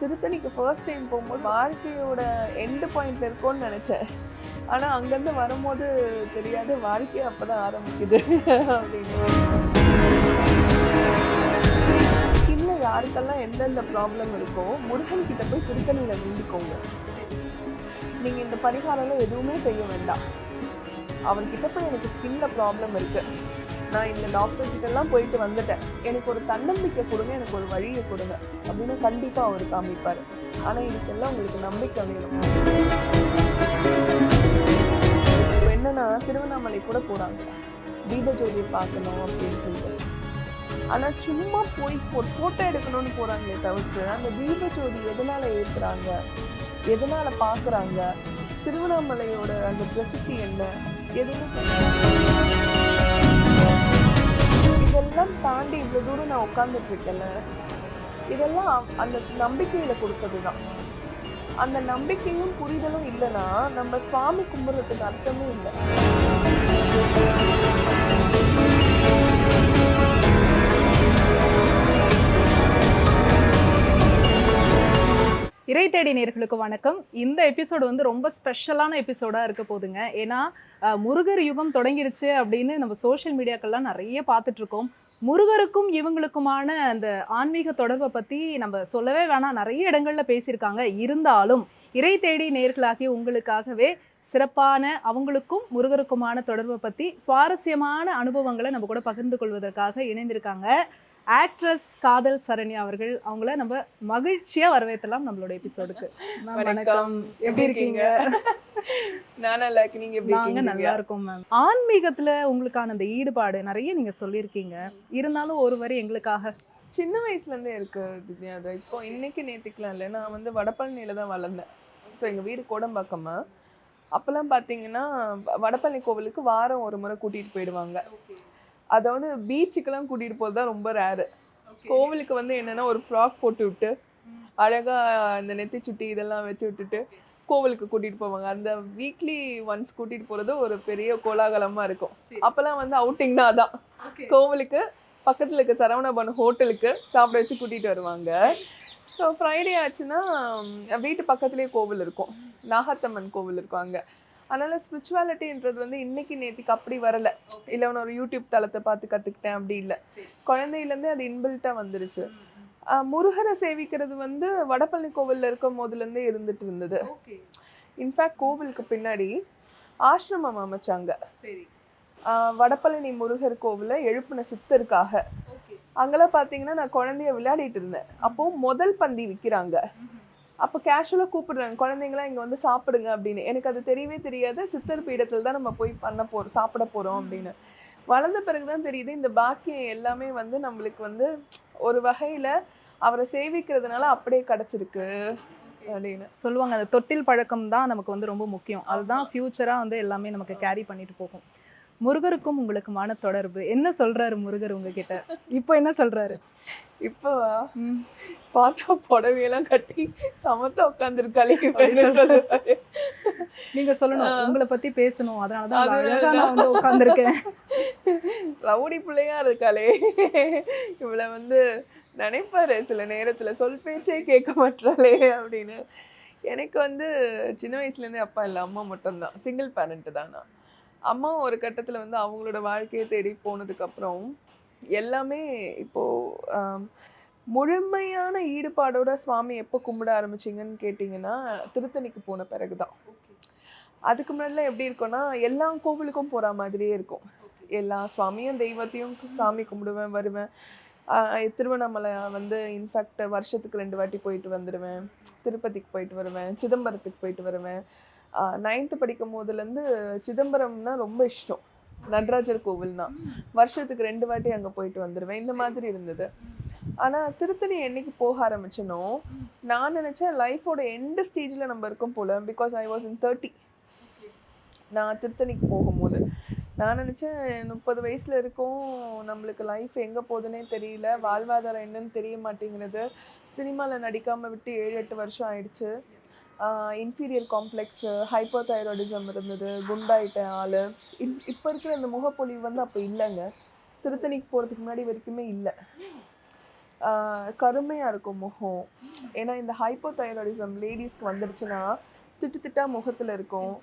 திருத்தணிக்கு first time போகும்போது வாழ்க்கையோட end point இருக்கோன்னு நினச்சேன். ஆனால் அங்கேருந்து வரும்போது தெரியாது வாழ்க்கை அப்பதான் ஆரம்பிக்குது அப்படின்னு. ஸ்கின்னில் யாருக்கெல்லாம் எந்தெந்த ப்ராப்ளம் இருக்கோ முருகன் கிட்ட போய் திருத்தணியில் வேண்டிக்கோங்க நீங்கள் இந்த பரிகாரம்லாம் எதுவுமே செய்ய வேண்டாம். அவர்கிட்ட போய் எனக்கு ஸ்கின்ல ப்ராப்ளம் இருக்குது நான் இந்த டாக்டர் கிட்டலாம் போயிட்டு வந்துட்டேன். எனக்கு ஒரு தன்னம்பிக்கை கொடுங்க எனக்கு ஒரு வழியை கொடுங்க அப்படின்னு கண்டிப்பாக அவர் காமிப்பார். ஆனால் எனக்கு இதுக்கெல்லாம் உங்களுக்கு நம்பிக்கை வேணும். இப்போ என்னன்னா திருவண்ணாமலை கூட போகிறாங்க தீபஜோதியை பார்க்கணும் அப்படின்னு சொல்லிட்டு. ஆனால் சும்மா போய் ஒரு ஃபோட்டோ எடுக்கணும்னு போகிறாங்களே தவிர்த்து அந்த தீபஜோதி எதனால் ஏற்கிறாங்க எதனால் பார்க்குறாங்க திருவண்ணாமலையோட அந்த பிரசித்தி என்ன? எதுவும் இதெல்லாம் தாண்டி இவ்வளோ தூரம் நான் உட்காந்துட்டு இருக்கேன்ல இதெல்லாம் அந்த நம்பிக்கையில கொடுத்ததுதான். அந்த நம்பிக்கையும் புரிதலும் இல்லைன்னா நம்ம சுவாமி கும்பிட்றதுக்கு அர்த்தமும் இல்லை. இறை தேடி நேர்களுக்கு வணக்கம். இந்த எபிசோடு வந்து ரொம்ப ஸ்பெஷலான எபிசோடாக இருக்க போகுதுங்க. ஏன்னா முருகர் யுகம் தொடங்கிருச்சு அப்படின்னு நம்ம சோஷியல் மீடியாக்கள்லாம் நிறைய பார்த்துட்ருக்கோம். முருகருக்கும் இவங்களுக்குமான அந்த ஆன்மீக தொடர்பை பற்றி நம்ம சொல்லவே வேணாம். நிறைய இடங்கள்ல பேசியிருக்காங்க. இருந்தாலும் இறை தேடி நேர்களாகிய உங்களுக்காகவே சிறப்பான அவங்களுக்கும் முருகருக்குமான தொடர்பை பற்றி சுவாரஸ்யமான அனுபவங்களை நம்ம கூட பகிர்ந்து கொள்வதற்காக இணைந்திருக்காங்க. ஆக்ட்ரஸ் காதல் சரண்யா அவர்கள் அவங்கள நம்ம மகிழ்ச்சியா வரவேற்றலாம் நம்மளோட எபிசோடுக்கு வணக்கம். எப்படி இருக்கீங்க? நான் நல்லா நீங்க எப்படி நாங்க நல்லா இருக்கோம் மேம் ஆன்மீகத்துல உங்களுக்கான அந்த ஈடுபாடு நிறைய நீங்க சொல்லியிருக்கீங்க. இருந்தாலும் ஒரு வரி எங்களுக்காக. சின்ன வயசுல இருந்தே இருக்கு திவ்யா. அது இப்போ இன்னைக்கு நேத்திக்கலாம் இல்லை. நான் வந்து வடபழனியில தான் வளர்ந்தேன். ஸோ எங்க வீடு கோடம்பாக்கமா அப்பெல்லாம் பாத்தீங்கன்னா வ- வடபழனி கோவிலுக்கு வாரம் ஒரு முறை கூட்டிட்டு போயிடுவாங்க. அதாவது பீச்சுக்கெல்லாம் கூட்டிட்டு போறது தான் ரொம்ப ரேரு கோவிலுக்கு வந்து என்னன்னா ஒரு ஃப்ராக் போட்டு விட்டு அழகா இந்த நெத்தி சுட்டி இதெல்லாம் வச்சு விட்டுட்டு கோவிலுக்கு கூட்டிட்டு போவாங்க. அந்த வீக்லி ஒன்ஸ் கூட்டிட்டு போறது ஒரு பெரிய கோலாகலமா இருக்கும். அப்பெல்லாம் வந்து அவுட்டிங் தான் அதான். கோவிலுக்கு பக்கத்துல இருக்க சரவணபவன் ஹோட்டலுக்கு சாப்பிட வச்சு கூட்டிட்டு வருவாங்க. ஸோ ஃப்ரைடே ஆச்சுன்னா வீட்டு பக்கத்துலேயே கோவில் இருக்கும். நாகத்தம்மன் கோவில் இருக்கும் அங்க. அதனால ஸ்பிரிச்சுவாலிட்டின்றது வந்து இன்னைக்கு நேத்திக்கு அப்படி வரல. இல்ல நான் ஒரு யூடியூப் தளத்தை பார்த்து கத்துக்கிட்டேன் அப்படி இல்ல. குழந்தையிலேருந்தே அது இன்பில்ட்டா வந்துருச்சு. முருகரை சேவிக்கிறது வந்து வடபழனி கோவில்ல இருக்கும் போதுல இருந்தே இருந்துட்டு இருந்தது இன்ஃபேக்ட் கோவிலுக்கு பின்னாடி ஆசிரமம் அமைச்சாங்க. வடபழனி முருகர் கோவில எழுப்பின சித்தருக்காக. அங்கெல்லாம் பாத்தீங்கன்னா நான் குழந்தைய விளையாடிட்டு இருந்தேன். அப்போ முதல் பந்தி விக்கிறாங்க. அப்போ கேஷுவலாக கூப்பிடுறாங்க. குழந்தைங்களாம் இங்க வந்து சாப்பிடுங்க அப்படின்னு. எனக்கு அது தெரியவே தெரியாது. சித்தர் பீடத்துல தான் நம்ம போய் பண்ண போறோம் சாப்பிட போறோம் அப்படின்னு. வளர்ந்த பிறகுதான் தெரியுது இந்த பாக்கியம் எல்லாமே வந்து நம்மளுக்கு வந்து ஒரு வகையில அவரை சேவிக்கிறதுனால அப்படியே கிடைச்சிருக்கு அப்படின்னு. சொல்லுவாங்க அந்த தொட்டில் பழக்கம் தான் நமக்கு வந்து ரொம்ப முக்கியம். அதுதான் ஃபியூச்சரா வந்து எல்லாமே நமக்கு கேரி பண்ணிட்டு போகும். முருகருக்கும் உங்களுக்குமான தொடர்பு என்ன சொல்றாரு முருகர் உங்ககிட்ட? இப்போ என்ன சொல்றாரு? இப்போ பார்த்தா புடவையெல்லாம் கட்டி சமத்தா உட்காந்துருக்காளே நீங்க சொல்லணும். உங்களை பத்தி பேசணும். அதனாலதான் நான் வந்து உட்கார்ந்திருக்கேன். ரவுடி பிள்ளையா இருக்காளே. இவளை வந்து நினைப்பாரு. சில நேரத்துல சொல் பேச்சே கேட்க மாட்டாளே அப்படின்னு. எனக்கு வந்து சின்ன வயசுல இருந்தே அப்பா இல்லை அம்மா மட்டும்தான். சிங்கிள் பேரண்ட் தான். நான் அம்மா ஒரு கட்டத்துல வந்து அவங்களோட வாழ்க்கையை தேடி போனதுக்கு அப்புறம் எல்லாமே இப்போ ஆம், முழுமையான ஈடுபாடோட சுவாமி எப்போ கும்பிட ஆரம்பிச்சீங்கன்னு கேட்டிங்கன்னா திருத்தணிக்கு போன பிறகுதான். அதுக்கு முன்னாடிலாம் எப்படி இருக்கும்னா எல்லா கோவிலுக்கும் போற மாதிரியே இருக்கும். எல்லா சுவாமியும் தெய்வத்தையும் சாமி கும்பிடுவேன் வருவேன். திருவண்ணாமலை வந்து இன்ஃபேக்ட் வருஷத்துக்கு ரெண்டு வாட்டி போயிட்டு வந்துடுவேன் திருப்பதிக்கு போயிட்டு வருவேன் சிதம்பரத்துக்கு போயிட்டு வருவேன். நைன்த்து படிக்கும் போதுலேருந்து சிதம்பரம்னா ரொம்ப இஷ்டம். நடராஜர் கோவில்னா. வருஷத்துக்கு ரெண்டு வாட்டி அங்கே போயிட்டு வந்துடுவேன் இந்த மாதிரி இருந்தது. ஆனால் திருத்தணி என்னைக்கு போக ஆரம்பிச்சனோ நான் நினச்சேன் லைஃபோட எண்டு ஸ்டேஜில் நம்ம இருக்கோம் போல because I was in thirty நான் திருத்தணிக்கு போகும்போது. நான் நினச்சேன் முப்பது வயசில் இருக்கோம். நம்மளுக்கு லைஃப் எங்கே போகுதுன்னே தெரியல. வாழ்வாதாரம் என்னன்னு தெரிய மாட்டேங்கிறது சினிமாவில் நடிக்காமல் விட்டு ஏழு எட்டு வருஷம் ஆயிடுச்சு. இன்ஃபீரியர் காம்ப்ளெக்ஸு ஹைப்பர் தைராய்டிசம் இருந்தது குண்டாயிட்ட ஆள். இப்போ இருக்கிற இந்த முகப்பொலிவு வந்து அப்போ இல்லைங்க. திருத்தணிக்கு போகிறதுக்கு முன்னாடி வரைக்குமே இல்லை. கருமையாக இருக்கும் முகம். ஏன்னா இந்த ஹைப்போதைராய்டிசம் லேடிஸ்க்கு வந்துடுச்சுன்னா திட்டு திட்டா முகத்தில் இருக்கும்.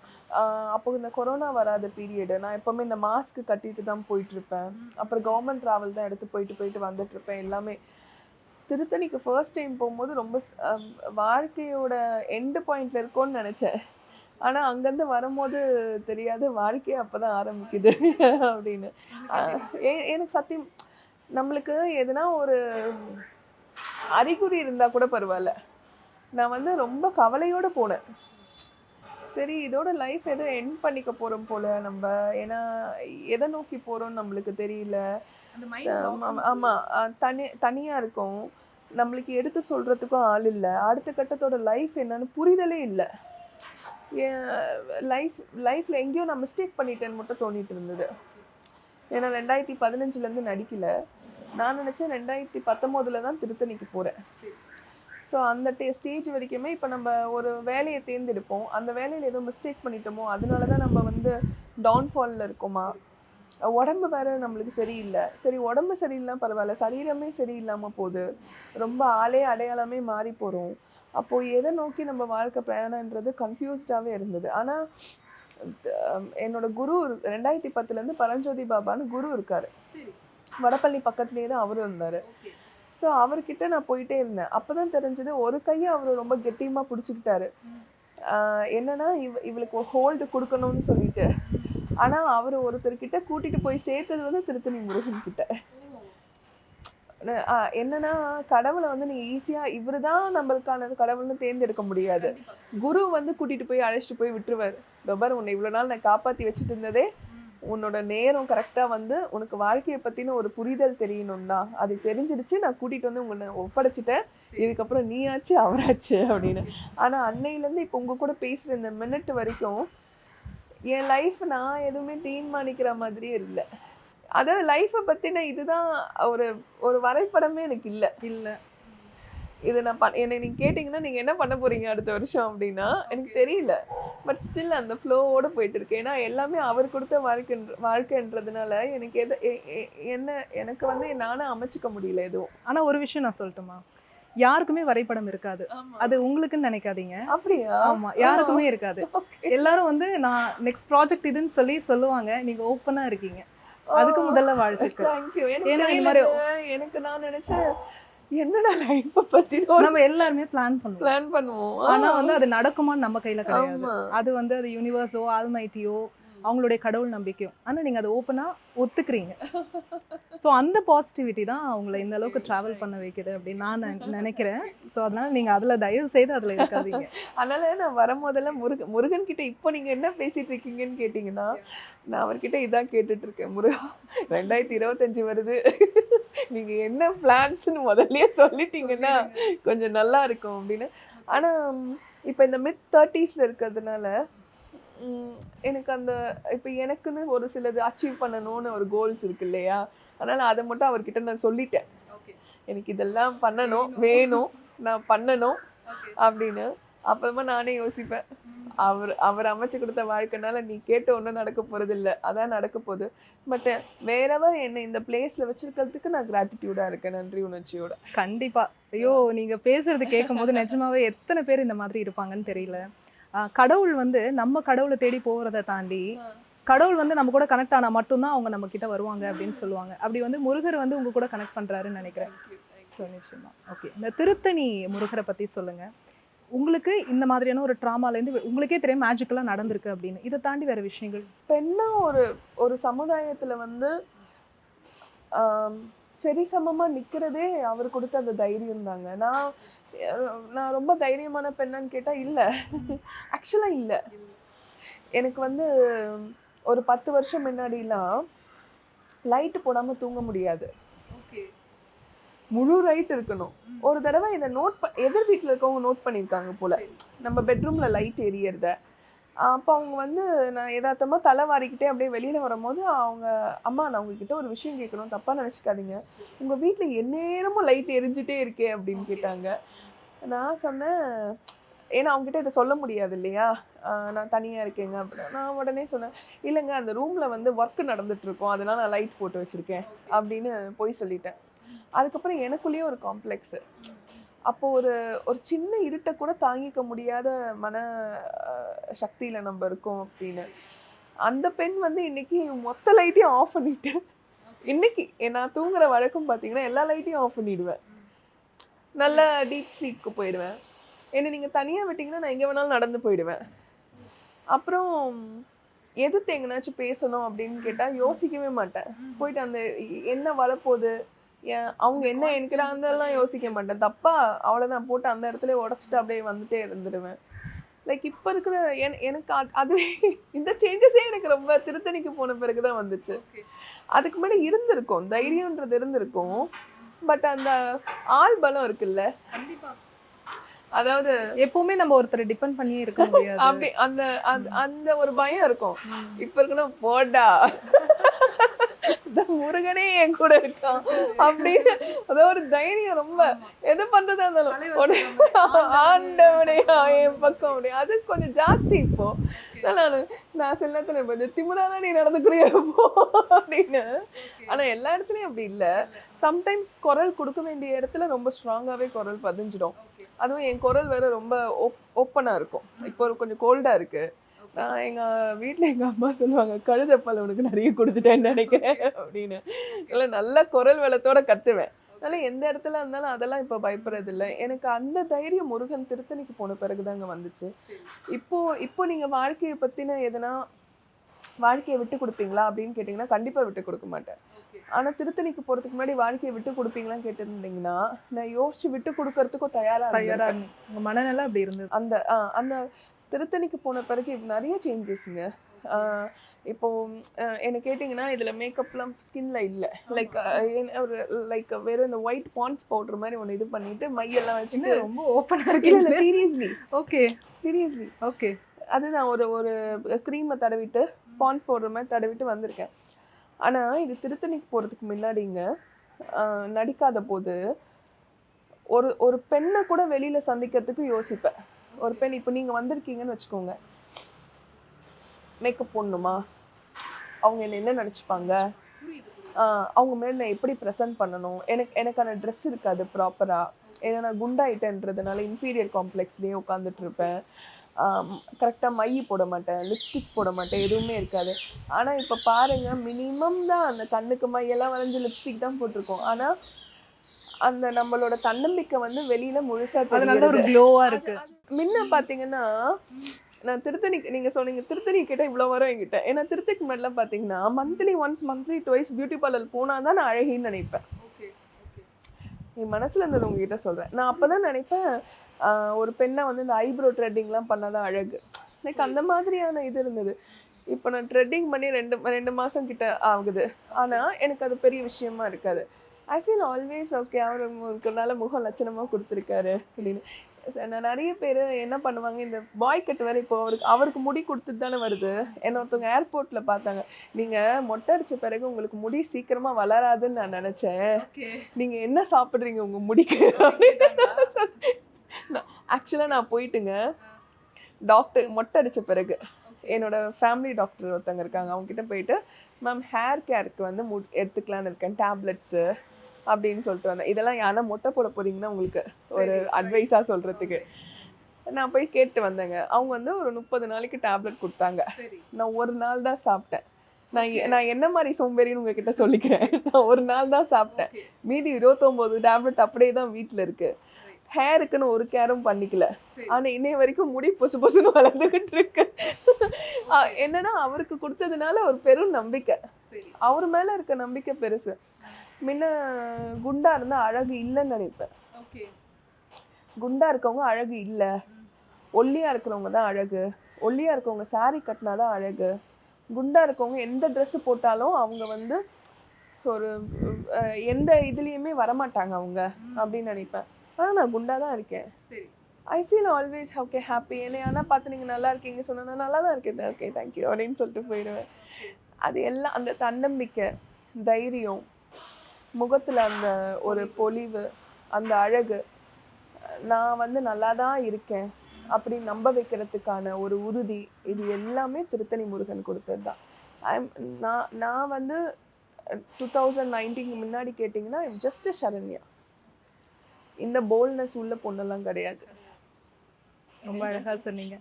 அப்போ இந்த கொரோனா வராத பீரியடு நான் எப்போவுமே இந்த மாஸ்க் கட்டிட்டு தான் போயிட்டுருப்பேன் அப்புறம் கவர்மெண்ட் ட்ராவல் தான் எடுத்து போயிட்டு போயிட்டு வந்துட்டு இருப்பேன். எல்லாமே திருத்தணிக்கு ஃபர்ஸ்ட் டைம் போகும்போது ரொம்ப வாழ்க்கையோட எண்டு பாயிண்ட்ல இருக்கோன்னு நினைச்சேன். ஆனா அங்கேருந்து வரும்போது தெரியாது வாழ்க்கையே அப்பதான் ஆரம்பிக்குது அப்படின்னு. எனக்கு சத்தியம் நம்மளுக்கு எதுனா ஒரு அறிகுறி இருந்தா கூட பரவாயில்ல. நான் வந்து ரொம்ப கவலையோட போனேன். சரி இதோட லைஃப் ஏதோ எண்ட் பண்ணிக்க போறோம் போல நம்ம? ஏன்னா எதை நோக்கி போறோம்னு நம்மளுக்கு தெரியல. ஆமா, ஆமா, ஆமா அஹ் தனி தனியா இருக்கும். நம்மளுக்கு எடுத்து சொல்கிறதுக்கும் ஆள் இல்லை. அடுத்த கட்டத்தோட லைஃப் என்னன்னு புரிதலே இல்லை. லைஃப் லைஃப்பில் எங்கேயோ நான் மிஸ்டேக் பண்ணிட்டேன்னு மட்டும் தோணிட்டு இருந்தது. ஏன்னா ரெண்டாயிரத்தி பதினஞ்சுலேருந்து நடிக்கல. நான் நினச்சேன் ரெண்டாயிரத்தி பத்தொம்போதில் தான் திருத்தணிக்கு போகிறேன் ஸோ அந்த டே ஸ்டேஜ் வரைக்குமே இப்போ நம்ம ஒரு வேலையை தேர்ந்தெடுப்போம். அந்த வேலையில் ஏதோ மிஸ்டேக் பண்ணிட்டோமோ அதனால தான் நம்ம வந்து டவுன்ஃபாலில் இருக்கோமா? உடம்பு வேற நம்மளுக்கு சரியில்லை. சரி உடம்பு சரியில்லைனா பரவாயில்ல. சரீரமே சரியில்லாமல் போகுது. ரொம்ப ஆளே அடையாளமே மாறி போகிறோம் அப்போது எதை நோக்கி நம்ம வாழ்க்கை பிரயாணன்றது கன்ஃபியூஸ்டாகவே இருந்தது. ஆனால் என்னோட குரு ரெண்டாயிரத்தி பத்துலேருந்து பரஞ்சோதி பாபான்னு குரு இருக்காரு. வடபள்ளி பக்கத்துலேயே தான் அவரும் இருந்தார். ஸோ அவர்கிட்ட நான் போயிட்டே இருந்தேன். அப்பதான் தெரிஞ்சது ஒரு கையை அவர் ரொம்ப கெட்டியமா பிடிச்சிக்கிட்டாரு. என்னன்னா இவ இவளுக்கு ஹோல்டு கொடுக்கணும்னு சொல்லிட்டு. ஆனா அவர் ஒருத்தர்கிட்ட கூட்டிட்டு போய் சேர்த்தது வந்து திருத்தணி முருகன் கிட்ட. என்னன்னா கடவுளை வந்து நீங்க ஈஸியா இவருதான் நம்மளுக்கான கடவுள்னு தேர்ந்தெடுக்க முடியாது. குரு வந்து கூட்டிட்டு போய் அழைச்சிட்டு போய் விட்டுருவாரு. ரொபர் உன்னை இவ்வளவு நாள் நான் காப்பாத்தி வச்சுட்டு இருந்ததே உன்னோட நேரம் கரெக்டா வந்து உனக்கு வாழ்க்கையை பத்தின ஒரு புரிதல் தெரியணும்னா அது தெரிஞ்சிடுச்சு நான் கூட்டிட்டு வந்து உங்களை ஒப்படைச்சிட்டேன். இதுக்கப்புறம் நீயாச்சு அவராச்சு அப்படின்னு. ஆனா அன்னையில இருந்து இப்போ உங்க கூட பேசுற இந்த மினிட் வரைக்கும் என் லைஃப் நான் எதுவுமே தீர்மானிக்கிற மாதிரியே இல்லை. அதாவது லைஃப்பை பத்தின இதுதான் ஒரு ஒரு வரைபடமே எனக்கு இல்லை. இல்ல. இது நான் பண் என்னை நீங்க கேட்டிங்கன்னா நீங்க என்ன பண்ண போறீங்க அடுத்த வருஷம் அப்படின்னா எனக்கு தெரியல. பட் ஸ்டில் அந்த ஃப்ளோவோட போயிட்டு இருக்கு. ஏன்னா எல்லாமே அவர் கொடுத்த வாழ்க்கை வாழ்க்கைன்றதுனால எனக்கு எது என்ன எனக்கு வந்து நானே அமைச்சுக்க முடியல எதுவும். ஆனா ஒரு விஷயம் நான் சொல்லட்டுமா? யாருக்குமே வரைபடம் இருக்காது. அது உங்களுக்குன்னு நினைக்காதீங்க. அப்படியா? ஆமா யாருக்குமே இருக்காது. எல்லாரும் வந்து நான் நெக்ஸ்ட் ப்ராஜெக்ட் இதுன்னு சொல்லி சொல்லுவாங்க. நீங்க ஓப்பனா இருக்கீங்க. அதுக்கு முதல்ல வாழ்த்துக்கள். ஏன்னா இந்த மாதிரி- எனக்கு நான் நினைச்சேன் என்னடா லைஃப்பை பத்தி நம்ம எல்லாருமே பிளான் பண்ணுவோம். பிளான் பண்ணுவோம். ஆனா வந்து அது நடக்குமான்னு நம்ம கையில கிடையாது. அது வந்து அது யூனிவர்ஸோ ஆல்மைட்டியோ அவங்களுடைய கடவுள் நம்பிக்கையோ ஆனா நீங்க அதை ஓப்பனா ஒத்துக்கிறீங்க. சோ அந்த பாசிட்டிவிட்டி தான் அவங்கள இந்த அளவுக்கு டிராவல் பண்ண வைக்குது அப்படின்னு நான் நினை- நினைக்கிறேன். சோ அதனால நீங்க அதுல தயவு செய்து அதுல இருக்காதீங்க. அதனால நான் வரும்போதெல்லாம் முருகன் முருகன் கிட்ட இப்போ நீங்க என்ன பேசிட்டு இருக்கீங்கன்னு கேட்டீங்கன்னா நான் அவர்கிட்ட இதான் கேட்டுட்டு இருக்கேன். முருகா ரெண்டாயிரத்தி இருபத்தஞ்சு வருது. நீங்க என்ன பிளான்ஸ்னு முதல்லயே சொல்லிட்டீங்கன்னா கொஞ்சம் நல்லா இருக்கும் அப்படின்னு. ஆனா ம், இப்ப இந்த மிட் தேர்ட்டிஸ்ல இருக்கிறதுனால எனக்கு அந்த இப்ப எனக்குன்னு ஒரு சிலது அச்சீவ் பண்ணணும்னு ஒரு கோல்ஸ் இருக்கு இல்லையா? அதனால அதை மட்டும் அவர்கிட்ட நான் சொல்லிட்டேன். எனக்கு இதெல்லாம் பண்ணணும் வேணும் நான் பண்ணணும் அப்படின்னு. அப்புறமா நானே யோசிப்பேன். அவர் அவர் அமைச்சு கொடுத்த வாழ்க்கைனால நீ கேட்ட ஒன்றும் நடக்க போறது இல்ல அதான் நடக்க போகுது. பட் வேறவர் என்னை இந்த பிளேஸ்ல வச்சிருக்கிறதுக்கு நான் கிராட்டிடியூடா இருக்கேன். நன்றி உணர்ச்சியோட. கண்டிப்பா. ஐயோ நீங்க பேசுறது கேட்கும் போது நிஜமாவே எத்தனை பேர் இந்த மாதிரி இருப்பாங்கன்னு தெரியல. கடவுள் வந்து நம்ம கடவுளை தேடி போறதை தாண்டி கடவுள் வந்து நம்ம கூட கனெக்ட் ஆனா மட்டும்தான் அவங்க நம்ம கிட்ட வருவாங்க அப்படின்னு சொல்லுவாங்க. அப்படி வந்து முருகர் வந்து உங்க கூட கனெக்ட் பண்றாருன்னு நினைக்கிறேன். So, நிச்சயமா. ஓகே இந்த திருத்தணி முருகரை பத்தி சொல்லுங்க. உங்களுக்கு இந்த மாதிரியான ஒரு ட்ராமால இருந்து உங்களுக்கே தெரியும் மேஜிக்கலா நடந்திருக்கு அப்படின்னு. இதை தாண்டி வேற விஷயங்கள்? பெண்ணா ஒரு ஒரு சமுதாயத்துல வந்து ஆம், சரிசமமா நிக்கிறதே அவர் கொடுத்த அந்த தைரியம் தாங்க. நான் நான் ரொம்ப தைரியமான பெண்ணான்னு கேட்டா இல்ல. ஆக்சுவலா இல்ல. எனக்கு வந்து ஒரு பத்து வருஷம் முன்னாடிலாம் லைட் போடாம தூங்க முடியாது. முழு லைட் இருக்கணும். ஒரு தடவை இதை நோட் ப எதிர் வீட்டில் இருக்கவங்க நோட் பண்ணியிருக்காங்க போல. நம்ம பெட்ரூம்ல லைட் எரியறத. அப்போ அவங்க வந்து நான் யதார்த்தமா தலை வாரிக்கிட்டே அப்படியே வெளியில வரும்போது அவங்க அம்மா நான் உங்ககிட்ட ஒரு விஷயம் கேட்கணும். தப்பா நினைச்சுக்காதீங்க. உங்க வீட்ல எந்நேரமும் லைட் எரிஞ்சுட்டே இருக்கே அப்படின்னு கேட்டாங்க. நான் சொன்னேன் ஏன்னா அவங்ககிட்ட இதை சொல்ல முடியாது இல்லையா? நான் தனியாக இருக்கேங்க அப்படின்னு நான் உடனே சொன்னேன் இல்லைங்க அந்த ரூமில் வந்து ஒர்க் நடந்துட்டு அதனால் நான் லைட் போட்டு வச்சுருக்கேன். அப்படின்னு போய் சொல்லிட்டேன். அதுக்கப்புறம் எனக்குள்ளேயே ஒரு காம்ப்ளெக்ஸு அப்போது ஒரு ஒரு சின்ன இருட்டை கூட தாங்கிக்க முடியாத மன சக்தியில் நம்ம இருக்கோம் அப்படின்னு. அந்த பெண் வந்து இன்னைக்கு மொத்த லைட்டையும் ஆஃப் பண்ணிட்டு இன்னைக்கு நான் தூங்குற வழக்கம் பார்த்தீங்கன்னா எல்லா லைட்டையும் ஆஃப் பண்ணிடுவேன். நல்ல டீப் ஸ்லீப்க்கு போயிடுவேன். என்னை நீங்கள் தனியாக விட்டீங்கன்னா நான் எங்கே வேணாலும் நடந்து போயிடுவேன். அப்புறம் எதிர்த்து எங்கனாச்சும் பேசணும் அப்படின்னு கேட்டால் யோசிக்கவே மாட்டேன். போயிட்டு அந்த என்ன வரப்போகுது? அவங்க என்ன நினைக்கிறாங்கலாம் யோசிக்க மாட்டேன். தப்பா அவ்வளோதான் போட்டு அந்த இடத்துல உடச்சிட்டு அப்படியே வந்துட்டே இருந்துடுவேன் லைக் இப்போ இருக்கிற என எனக்கு அது- அதுவே இந்த சேஞ்சஸே எனக்கு ரொம்ப திருத்தணிக்கு போன பிறகு தான் வந்துச்சு அதுக்கு முன்னாடி இருந்திருக்கும். தைரியம்ன்றது இருந்திருக்கும். பட் அந்த ஆள் பலம் இருக்குல்ல அதாவது எப்பவுமே நம்ம ஒருத்தரை டிபெண்ட் பண்ணியே இருக்க முடியாது. அப்படி அந்த அந்த- ஒரு பயம் இருக்கும். இப்ப இருக்கணும் போடா. முருகனே என் கூட இருக்கான். அப்படின்னு. அதாவது ஒரு தைரியம் ரொம்ப. எது பண்றதா இருந்தாலும் உடனே ஆண்டவனே என் பக்கம் அப்படி. அது கொஞ்சம் ஜாஸ்தி இப்போ. நான் நான் சில நேரத்துல கொஞ்சம் திமிராதான் நீ நடந்துக்கிறிய போ அப்படின்னு. ஆனா எல்லா இடத்துலயும் அப்படி இல்ல. சம்டைம்ஸ் குரல் கொடுக்க வேண்டிய இடத்துல ரொம்ப ஸ்ட்ராங்காவே குரல் பதிஞ்சிடும். அதுவும் என் குரல் வேற ரொம்ப ஓப்பனாக இருக்கும். இப்போ ஒரு கொஞ்சம் கோல்டாக இருக்கு. நான் எங்கள் வீட்டில் எங்கள் அம்மா சொல்லுவாங்க கழுதப்பால் உனக்கு நிறைய கொடுத்துட்டேன்னு நினைக்கிறேன் அப்படின்னு. இல்லை நல்ல குரல் வளத்தோட கத்துவேன். அதனால எந்த இடத்துல இருந்தாலும் அதெல்லாம் இப்போ பயப்படுறது இல்லை எனக்கு அந்த தைரியம் முருகன் திருத்தணிக்கு போன பிறகுதாங்க வந்துச்சு. இப்போ இப்போ நீங்கள் வாழ்க்கையை பற்றின எதனா வாழ்க்கையை விட்டு கொடுப்பீங்களா அப்படின்னு கேட்டிங்கன்னா கண்டிப்பா விட்டு கொடுக்க மாட்டேன். ஆனா திருத்தணிக்கு போறதுக்கு முன்னாடி வாழ்க்கையை விட்டு கொடுப்பீங்களான்னு கேட்டிருந்தீங்கன்னா நான் யோசிச்சு விட்டு கொடுக்கறதுக்கும் தயாரா தயாரா இருந்திருப்பேன். இருந்தீங்க. உங்க மனநிலை அப்படி இருந்தது. அந்த அந்த திருத்தணிக்கு போன பிறகு நிறைய சேஞ்சஸ்ங்க இப்போ என்ன கேட்டிங்கன்னா இதுல மேக்கப்லாம் ஸ்கின்ல இல்ல. லைக் ஒரு லைக் வெறும் இந்த ஒயிட் பான்ஸ் பவுடர் மாதிரி ஒன்று இது பண்ணிட்டு மையெல்லாம் வச்சுட்டு ரொம்ப ஓப்பனா இல்ல இருக்கு இல்ல சீரியஸ்லி ஓகே சீரியஸ்லி ஓகே அதுதான் ஒரு ஒரு க்ரீமை தடவிட்டு பான்ஸ் போடுற மாதிரி தடவிட்டு வந்திருக்கேன். ஆனால் இது திருத்தணிக்கு போகிறதுக்கு முன்னாடிங்க நடிக்காத போது ஒரு ஒரு பெண்ணை கூட வெளியில் சந்திக்கிறதுக்கு யோசிப்பேன். ஒரு பெண் இப்போ நீங்கள் வந்திருக்கீங்கன்னு வச்சுக்கோங்க. மேக்கப் போடணுமா? அவங்க என்ன என்ன நினச்சிப்பாங்க? அவங்க மேலே நான் எப்படி ப்ரெசென்ட் பண்ணணும்? எனக்கு எனக்கான ட்ரெஸ் இருக்காது ப்ராப்பராக ஏன்னா நான் குண்டாயிட்டேன்றதுனால இன்ஃபீரியர் காம்ப்ளெக்ஸ்லேயே உட்காந்துட்டு இருப்பேன். கரெக்டாக மை போட மாட்டேன் லிப்ஸ்டிக் போட மாட்டேன் எதுவுமே இருக்காது. ஆனால் இப்போ பாருங்க மினிமம் தான் அந்த கண்ணுக்கு மையெல்லாம் வரைஞ்சி லிப்ஸ்டிக் தான் போட்டிருக்கோம். ஆனால் அந்த நம்மளோட தன்னம்பிக்கை வந்து வெளியில முழுசா அது நல்ல ஒரு க்ளோவா இருக்கு. முன்ன பாத்தீங்கன்னா நான் திருத்தணி நீங்க சொன்னீங்க திருத்தணி கிட்ட இவ்வளவு வரும் என்கிட்ட. ஏன்னா திருத்தணிக்கு மேலாம் பாத்தீங்கன்னா monthly once monthly twice beauty parlour போனா தான் நான் அழகின்னு நினைப்பேன். என் மனசுல இருந்தது உங்ககிட்ட சொல்றேன். நான் அப்பதான் நினைப்பேன் ஒரு பெண்ணை வந்து இந்த ஐப்ரோ த்ரெட்டிங்லாம் பண்ணாதான் அழகு. எனக்கு அந்த மாதிரியான இது இருந்தது. இப்போ நான் த்ரெட்டிங் பண்ணி ரெண்டு ரெண்டு மாசம் கிட்ட ஆகுது. ஆனா எனக்கு அது பெரிய விஷயமா இருக்காது. ஐ ஃபீல் ஆல்வேஸ் ஓகே அவர் உங்களுக்கு நல்ல முகம் லட்சணமா கொடுத்துருக்காரு அப்படின்னு. நான் நிறைய பேர் என்ன பண்ணுவாங்க இந்த பாய் கட் வேற இப்போ அவருக்கு அவருக்கு முடி கொடுத்துட்டு தானே வருது. என்ன ஒருத்தவங்க ஏர்போர்ட்ல பார்த்தாங்க நீங்க மொட்டை அடிச்ச பிறகு உங்களுக்கு முடி சீக்கிரமா வளராதுன்னு நான் நினைச்சேன். நீங்க என்ன சாப்பிடுறீங்க உங்க முடிக்கு? ஆக்சுவலா நான் போயிட்டுங்க. டாக்டர் மொட்டை அடிச்ச பிறகு. என்னோட ஃபேமிலி டாக்டர் ஒருத்தவங்க இருக்காங்க. அவங்க கிட்ட போயிட்டு மேம் ஹேர் கேருக்கு வந்து மு எடுத்துக்கலான்னு இருக்கேன். டேப்லெட்ஸு அப்படின்னு சொல்லிட்டு வந்தேன். இதெல்லாம் யாரா மொட்டை போட போறீங்கன்னா உங்களுக்கு ஒரு அட்வைஸா சொல்றதுக்கு. நான் போய் கேட்டு வந்தேங்க. அவங்க வந்து ஒரு முப்பது நாளைக்கு டேப்லெட் கொடுத்தாங்க. நான் ஒரு நாள் தான் சாப்பிட்டேன். நான் நான் என்ன மாதிரி சோம்பேறின்னு உங்ககிட்ட சொல்லிக்கிறேன். நான் ஒரு நாள் தான் சாப்பிட்டேன். மீதி இருபத்தொம்போது டேப்லெட் அப்படியே தான் வீட்டில் இருக்கு. ஹேருக்குன்னு ஒரு கேரும் பண்ணிக்கல. ஆனா இன்னைய வரைக்கும் முடி பொசு பொசுன்னு வளர்ந்துகிட்டு இருக்கு. என்னன்னா அவருக்கு கொடுத்ததுனால ஒரு பெரும் நம்பிக்கை. அவர் மேல இருக்க நம்பிக்கை பெருசு. முன்ன குண்டா இருந்தா அழகு இல்லைன்னு நினைப்பேன். குண்டா இருக்கவங்க அழகு இல்ல. ஒல்லியா இருக்கிறவங்க தான் அழகு. ஒல்லியா இருக்கவங்க saree கட்டினாதான் அழகு. குண்டா இருக்கவங்க எந்த Dress போட்டாலும் அவங்க வந்து ஒரு எந்த இதுலயுமே வரமாட்டாங்க அவங்க அப்படின்னு நினைப்பேன். ஆனா நான் குண்டா தான் இருக்கேன். I feel always okay happy என்னை ஆனால் பார்த்து நீங்கள் நல்லா இருக்கீங்க சொன்னா நான் நல்லா தான் இருக்கேன். ஓகே தேங்க்யூ அப்படின்னு சொல்லிட்டு போயிடுவேன். அது எல்லாம் அந்த தன்னம்பிக்கை தைரியம் முகத்தில் அந்த ஒரு பொலிவு அந்த அழகு நான் வந்து நல்லா தான் இருக்கேன் அப்படி நம்ப வைக்கிறதுக்கான ஒரு உறுதி இது எல்லாமே திருத்தணி முருகன் கொடுத்தது தான். நான் நான் வந்து டூ தௌசண்ட் நைன்டீன் முன்னாடி கேட்டிங்கன்னா ஜஸ்ட் சரண்யா. இந்த போல்ட்னஸ் உள்ள பொண்ணெல்லாம் கிடையாது. ரொம்ப அழகா சொன்னீங்க.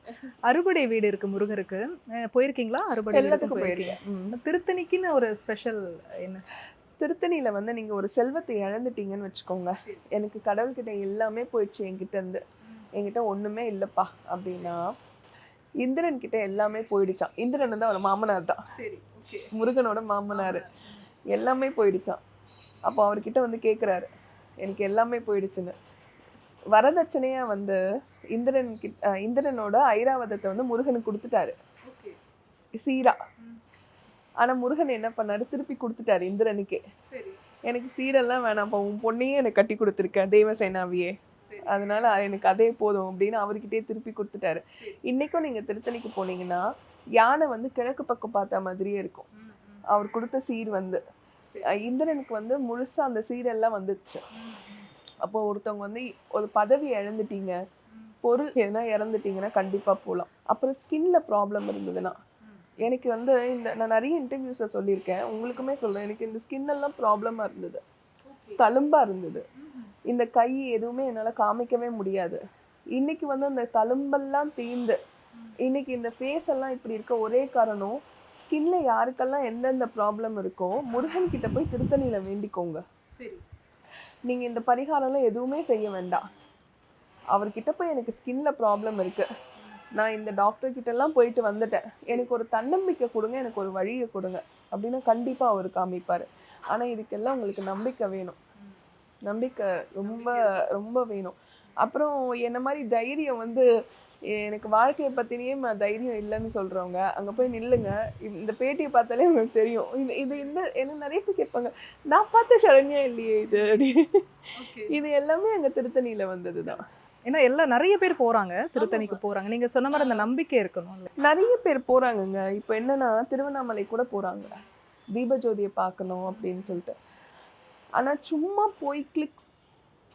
அறுபடை வீடு இருக்கு முருகருக்கு. போயிருக்கீங்களா? அறுபடை எல்லாத்துக்கும் போயிருக்கீங்க. திருத்தணிக்குன்னு ஒரு ஸ்பெஷல் என்ன? திருத்தணியில வந்து நீங்க ஒரு செல்வத்தை இழந்துட்டீங்கன்னு வச்சுக்கோங்க. எனக்கு கடவுள்கிட்ட எல்லாமே போயிடுச்சு என்கிட்ட இருந்து. என்கிட்ட ஒண்ணுமே இல்லப்பா அப்படின்னா இந்திரன் கிட்ட எல்லாமே போயிடுச்சான் இந்திரன் வந்து அவர் மாமனார் தான். முருகனோட மாமனார். எல்லாமே போயிடுச்சான் அப்போ அவர்கிட்ட வந்து கேட்குறாரு எனக்கு எல்லாமே போயிடுச்சுன்னு. வரதட்சணையா வந்து இந்திரன் கிட்ட இந்திரனோட ஐராவதத்தை வந்து முருகனுக்கு கொடுத்துட்டாரு. சீரா. ம். ஆனா முருகன் என்ன பண்ணாரு? திருப்பி கொடுத்துட்டாரு இந்திரனுக்கே. எனக்கு சீரெல்லாம் வேணாம்ப்பா உன் பொண்ணையே எனக்கு கட்டி கொடுத்துருக்க தேவசேனாவியே. அதனால எனக்கு அதே போதும் அப்படின்னு அவர்கிட்டயே திருப்பி கொடுத்துட்டாரு. இன்னைக்கும் நீங்க திருத்தணிக்கு போனீங்கன்னா யானை வந்து கிழக்கு பக்கம் பார்த்த மாதிரியே இருக்கும். அவர் கொடுத்த சீர் வந்து. இந்திரனுக்கு வந்து முழுசா அந்த சீரெல்லாம் வந்துச்சு அப்போ ஒருத்தவங்க வந்து ஒரு பதவி இழந்துட்டீங்க. பொருள் எதுனா இறந்துட்டீங்கன்னா கண்டிப்பா போகலாம் அப்புறம் ஸ்கின்ல ப்ராப்ளம் இருந்ததுன்னா எனக்கு வந்து இந்த நான் நிறைய இன்டர்வியூஸை சொல்லியிருக்கேன். உங்களுக்குமே சொல்றேன். எனக்கு இந்த ஸ்கின் எல்லாம் ப்ராப்ளமா இருந்தது. தழும்பா இருந்தது. இந்த கை எதுவுமே என்னால காமிக்கவே முடியாது. இன்னைக்கு வந்து அந்த தழும்பெல்லாம் தீந்து இன்னைக்கு இந்த ஃபேஸ் எல்லாம் இப்படி இருக்க ஒரே காரணம் ஸ்கின்ல யாருக்கெல்லாம் எந்தெந்த ப்ராப்ளம் இருக்கோ முருகன் கிட்ட போய் திருத்தணியில வேண்டிக்கோங்க. சரி. நீங்க இந்த பரிகாரம்லாம் எதுவுமே செய்ய வேண்டாம். அவர்கிட்ட போய் எனக்கு ஸ்கின்ல ப்ராப்ளம் இருக்கு. நான் இந்த டாக்டர் கிட்ட எல்லாம் போயிட்டு வந்துட்டேன். எனக்கு ஒரு தன்னம்பிக்கை கொடுங்க எனக்கு ஒரு வழியை கொடுங்க அப்படின்னா கண்டிப்பா அவர் காமிப்பாரு. ஆனா இதுக்கெல்லாம் உங்களுக்கு நம்பிக்கை வேணும். நம்பிக்கை ரொம்ப ரொம்ப வேணும். அப்புறம் என்ன மாதிரி தைரியம் வந்து எனக்கு வாழ்க்கையை ம- தைரியம் இல்லைன்னு சொல்றவங்க அங்க போய் நில்லுங்க. இந்த- பேட்டியை பார்த்தாலே உங்களுக்கு தெரியும். இது இது இந்த என்ன நிறைய பேர் கேட்பாங்க நான் பார்த்த சரண்யா இல்லையே இது? அப்படின்னு. ஓகே. இது எல்லாமே அங்க திருத்தணியில வந்ததுதான். ஏன்னா எல்லாம் நிறைய பேர் போறாங்க திருத்தணிக்கு போறாங்க. நீங்க சொன்ன மாதிரி அந்த நம்பிக்கை இருக்கணும் நிறைய பேர் போறாங்கங்க. இப்போ என்னன்னா திருவண்ணாமலை கூட போறாங்க. தீபஜோதியை பார்க்கணும் அப்படின்னு சொல்லிட்டு. ஆனா சும்மா போய் கிளிக்ஸ்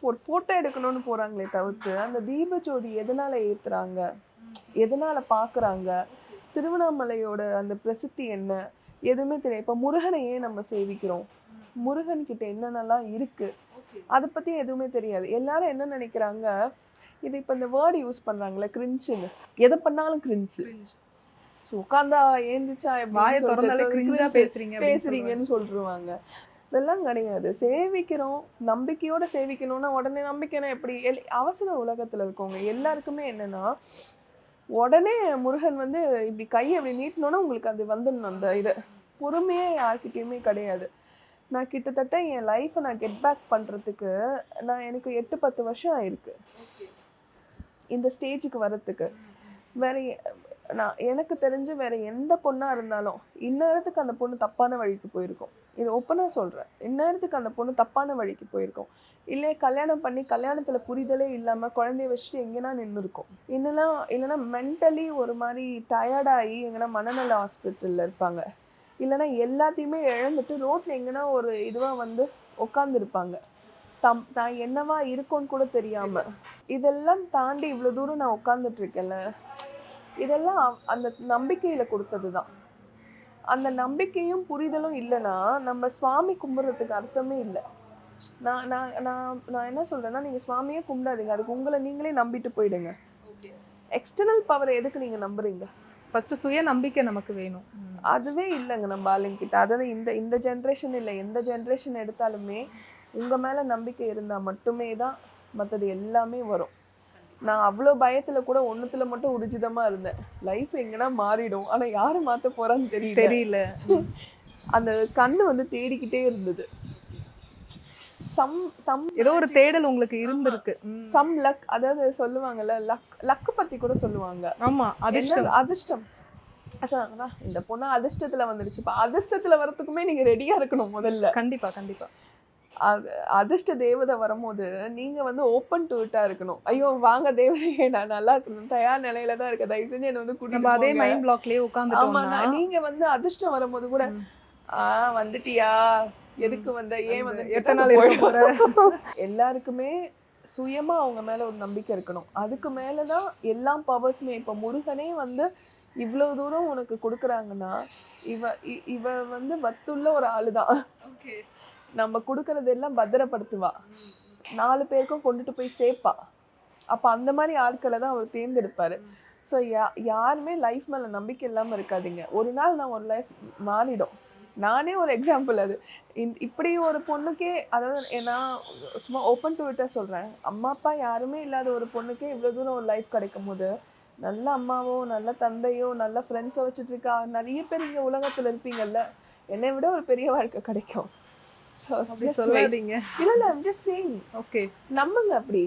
ஒரு போட்டோ எடுக்கணும்னு போறாங்களே தவிர்த்து அந்த தீபஜோதி எதனால ஏத்துறாங்க? எதனால பாக்குறாங்க? திருவண்ணாமலையோட அந்த பிரசித்தி என்ன? எதுவுமே தெரியும் இப்போ முருகனை ஏன் நம்ம சேவிக்கிறோம்? முருகன் கிட்ட என்னென்னலாம் இருக்கு? அதை பத்தி எதுவுமே தெரியாது. எல்லாரும் என்ன நினைக்கிறாங்க? இது இப்போ இந்த வேர்டு யூஸ் பண்றாங்களே கிரிஞ்சுன்னு எதை பண்ணாலும் கிரிஞ்சு உட்காந்தா ஏந்திச்சா. பேசுறீங்கன்னு சொல்லிருவாங்க. இதெல்லாம் கிடையாது. சேவிக்கிறோம் நம்பிக்கையோடு சேவிக்கணும்னா உடனே நம்பிக்கைனா எப்படி? எல்- அவசர உலகத்தில் இருக்கவங்க எல்லாருக்குமே என்னன்னா உடனே முருகன் வந்து இப்படி கையை அப்படி நீட்டினோன்னா உங்களுக்கு அது வந்துடணும் அந்த இது பொறுமையே யார்கிட்டயுமே கிடையாது. நான் கிட்டத்தட்ட என் லைஃப்பை நான் கெட் பேக் பண்ணுறதுக்கு நான் எனக்கு எட்டு பத்து வருஷம் ஆயிருக்கு. இந்த ஸ்டேஜுக்கு வரத்துக்கு வேற நான் எனக்கு தெரிஞ்சு வேற எந்த பொண்ணா இருந்தாலும் இந்நேரத்துக்கு அந்த பொண்ணு தப்பான வழிக்கு போயிருக்கும். இது ஒப்பனா சொல்றேன். இந்நேரத்துக்கு அந்த பொண்ணு தப்பான வழிக்கு போயிருக்கும். இல்லை கல்யாணம் பண்ணி கல்யாணத்துல புரிதலே இல்லாம குழந்தைய வச்சுட்டு எங்கன்னா நின்று இருக்கும் இன்னெல்லாம் இல்லைன்னா மென்டலி ஒரு மாதிரி டயர்டாகி எங்கன்னா மனநல ஹாஸ்பிட்டல்ல இருப்பாங்க. இல்லைன்னா எல்லாத்தையுமே இழந்துட்டு ரோட்ல எங்கன்னா ஒரு இதுவா வந்து உட்காந்துருப்பாங்க தம் தான் என்னவா இருக்கும்னு கூட தெரியாம. இதெல்லாம் தாண்டி இவ்வளோ தூரம் நான் உட்காந்துட்டு இருக்கேன்ல. இதெல்லாம் அந்த நம்பிக்கையில கொடுத்ததுதான். அந்த நம்பிக்கையும் புரிதலும் இல்லைன்னா நம்ம சுவாமி கும்பிட்றதுக்கு அர்த்தமே இல்லை. நான் நான் நான் நான் என்ன சொல்றேன்னா நீங்க சுவாமியே கும்பிடாதீங்க. அதுக்கு உங்களை நீங்களே நம்பிட்டு போயிடுங்க. எக்ஸ்டர்னல் பவர் எதுக்கு நீங்க நம்புறீங்க? ஃபர்ஸ்ட் சுய நம்பிக்கை நமக்கு வேணும். அதுவே இல்லைங்க நம்ம ஆளுங்கிட்ட. அதாவது இந்த இந்த ஜென்ரேஷன் இல்லை எந்த ஜென்ரேஷன் எடுத்தாலுமே உங்க மேல நம்பிக்கை இருந்தா மட்டுமே தான் மத்தது எல்லாமே வரும். நான் அவ்வளோ பயத்துல கூட ஒண்ணுத்துல மட்டும் உறுஜிதமா இருந்தேன். லைஃப் எங்கன்னா மாறிடும். ஆனா யாரு மாத்த போறான்னு தெரியல. தெரியல. அந்த கண்ணு வந்து தேடிக்கிட்டே இருந்தது. சம் சம் ஏதோ ஒரு தேடல் உங்களுக்கு இருந்திருக்கு. சம் லக் அதாவது சொல்லுவாங்கல்ல லக் லக் பத்தி கூட சொல்லுவாங்க. ஆமா அதிர்ஷ்டம். அதிர்ஷ்டம். இந்த பொண்ணு அதிர்ஷ்டத்துல வந்துடுச்சுப்பா அதிர்ஷ்டத்துல வரதுக்குமே நீங்க ரெடியா இருக்கணும் முதல்ல. கண்டிப்பா கண்டிப்பா. அதிர்ஷ்ட தேவதை வரும்போது நீங்க வந்து ஓப்பன் டு இட்டா இருக்கணும். ஐயோ வாங்க தேவதையே நான் நல்லா இருக்கணும். தயார் நிலையில தான் இருக்க தயவு செஞ்சு என்ன வந்து நம்ம கூட்டிட்டு அதே. மைண்ட் பிளாக்லயே ஆமா உட்காந்துட்டோம்னா நான் நீங்க வந்து அதிர்ஷ்டம் வரும்போது கூட. ஆ வந்துட்டியா? எதுக்கு வந்த? ஏன் வந்து எத்தனை நாள் எல்லாருக்குமே சுயமா அவங்க மேல ஒரு நம்பிக்கை இருக்கணும். அதுக்கு மேலதான் எல்லா பவர்ஸுமே இப்ப முருகனே வந்து இவ்வளவு தூரம் உனக்கு கொடுக்குறாங்கன்னா இவ இ- இவ வந்து வத்துள்ள ஒரு ஆளுதான். நம்ம கொடுக்கறதெல்லாம் பத்திரப்படுத்துவா. நாலு பேருக்கும் கொண்டுட்டு போய் சேர்ப்பா அப்போ அந்த மாதிரி ஆட்களை தான் அவர் தேர்ந்தெடுப்பார். ஸோ யா யாருமே லைஃப் மேலே நம்பிக்கை இல்லாமல் இருக்காதீங்க. ஒரு நாள் நான் ஒரு லைஃப் மாறிடும். நானே ஒரு எக்ஸாம்பிள் அது. இந்த- இப்படி ஒரு பொண்ணுக்கே அதாவது நான் சும்மா ஓப்பன் டு விட்டா சொல்கிறேன் அம்மா அப்பா யாருமே இல்லாத ஒரு பொண்ணுக்கே இவ்வளோ தூரம் ஒரு லைஃப் கிடைக்கும் போது நல்ல அம்மாவோ நல்ல தந்தையோ நல்ல ஃப்ரெண்ட்ஸோ வச்சுட்டு இருக்கா? நிறைய பேர் இங்கே உலகத்தில் இருப்பீங்கல்ல. என்னை விட ஒரு பெரிய வாழ்க்கை கிடைக்கும். சொல்லாதீங்க. இல்ல இல்ல saying. ஓகே நம்புங்க அப்படி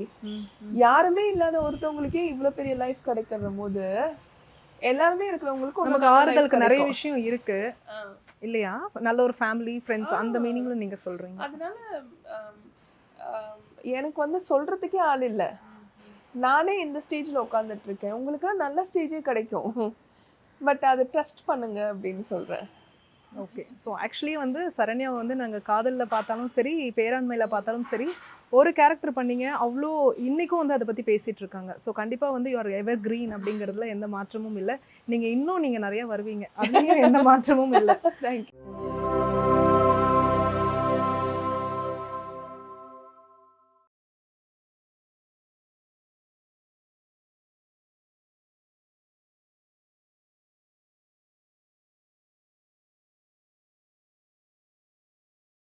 யாருமே இல்லாத ஒருத்தவங்களுக்கே இவ்வளவு பெரிய லைஃப் கிடைக்கிற போது எல்லாருமே இருக்கிறவங்களுக்கு நமக்கு ஆறுதலுக்கு நிறைய. விஷயம் இருக்கு. இல்லையா? நல்ல ஒரு ஃபேமிலி ஃப்ரெண்ட்ஸ் அந்த. மீனிங்ல நீங்க சொல்றீங்க. அதனால எனக்கு வந்து சொல்றதுக்கே ஆள் இல்ல. நானே இந்த ஸ்டேஜ்ல உட்கார்ந்துட்டு இருக்கேன். உங்களுக்குலாம் நல்ல ஸ்டேஜே கிடைக்கும். பட் அதை ட்ரஸ்ட் பண்ணுங்க அப்படின்னு சொல்றேன். ஓகே ஸோ ஆக்சுவலி வந்து சரண்யாவை வந்து நாங்கள் காதலில் பார்த்தாலும் சரி பேராண்மையில் பார்த்தாலும் சரி ஒரு கேரக்டர் பண்ணீங்க அவ்வளோ இன்னைக்கும் வந்து அதை பற்றி பேசிட்டு இருக்காங்க. ஸோ கண்டிப்பாக வந்து யுவர் எவர் கிரீன் அப்படிங்கிறதுல எந்த மாற்றமும் இல்லை. நீங்கள் இன்னும் நீங்கள் நிறைய வருவீங்க. அதுலேயும் எந்த மாற்றமும் இல்லை. தேங்க்யூ